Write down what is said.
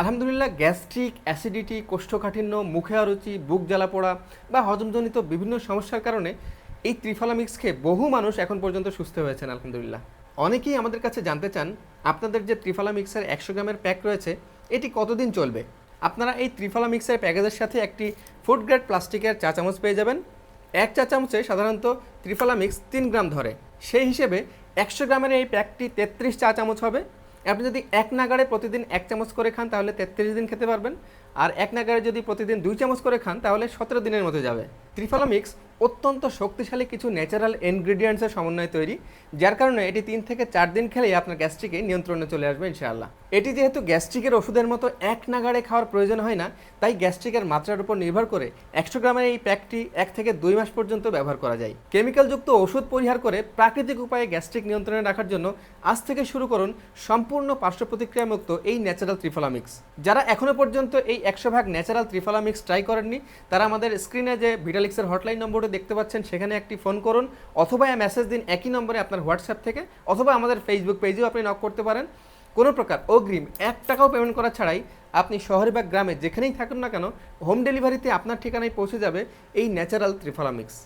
আলহামদুলিল্লাহ, gastric, acidity, কোষ্ঠকাঠিন্য, মুখে আরুচি, বুক জ্বালা পোড়া বা হজমজনিত বিভিন্ন সমস্যার কারণে এই ত্রিফলা মিক্স খেয়ে বহু মানুষ এখন পর্যন্ত সুস্থ হয়েছেন, আলহামদুলিল্লাহ। অনেকেই আমাদের কাছে জানতে চান, আপনাদের যে ত্রিফলা মিক্সের একশো গ্রামের প্যাক রয়েছে, এটি কতদিন চলবে? আপনারা এই ত্রিফলা মিক্সের প্যাকেজের সাথে একটি ফুড গ্রেড প্লাস্টিকের চা চামচ পেয়ে যাবেন। এক চা চামচে সাধারণত ত্রিফলা মিক্স তিন গ্রাম ধরে। সেই হিসেবে একশো গ্রামের এই প্যাকটি তেত্রিশ চা চামচ হবে। আপনি যদি এক নাগাড়ে প্রতিদিন এক চামচ করে খান তাহলে তেত্রিশ দিন খেতে পারবেন। আর এক নাগাড়ে যদি প্রতিদিন দুই চামচ করে খান, তাহলে সতেরো দিনের মতো যাবে। ত্রিফলা মিক্স অত্যন্ত শক্তিশালী কিছু ন্যাচারাল ইনগ্রিডিয়েন্টসের সমন্বয়ে তৈরি, যার কারণে এটি তিন থেকে চার দিন খেলেই আপনার গ্যাস্ট্রিকে নিয়ন্ত্রণে চলে আসবে, ইনশাআল্লাহ। এটি যেহেতু গ্যাস্ট্রিকের ওষুধের মতো এক নাগাড়ে খাওয়ার প্রয়োজন হয় না, তাই গ্যাস্ট্রিকের মাত্রার উপর নির্ভর করে একশো গ্রামের এই প্যাকটি এক থেকে দুই মাস পর্যন্ত ব্যবহার করা যায়। কেমিক্যালযুক্ত ওষুধ পরিহার করে প্রাকৃতিক উপায়ে গ্যাস্ট্রিক নিয়ন্ত্রণে রাখার জন্য আজ থেকে শুরু করুন সম্পূর্ণ পার্শ্ব প্রতিক্রিয়ামুক্ত এই ন্যাচারাল ত্রিফলা মিক্স। যারা এখনও পর্যন্ত এই একশো ভাগ ন্যাচারাল ত্রিফলা মিক্স ট্রাই করেননি। তারা আমাদের স্ক্রিনে যে ভিটালিক্সের হটলাইন নম্বরটি দেখতে পাচ্ছেন, সেখানে একটি ফোন করুন, অথবা মেসেজ দিন একই নম্বরে আপনার হোয়াটসঅ্যাপ থেকে, অথবা আমাদের ফেসবুক পেজেও আপনি নক করতে পারেন। কোনো প্রকার অগ্রিম এক টাকাও পেমেন্ট করা ছাড়াই আপনি শহরে বা গ্রামে যেখানেই থাকুন না কেন হোম ডেলিভারিতে আপনার ঠিকানায় পৌঁছে যাবে এই ন্যাচারাল ত্রিফলা মিক্স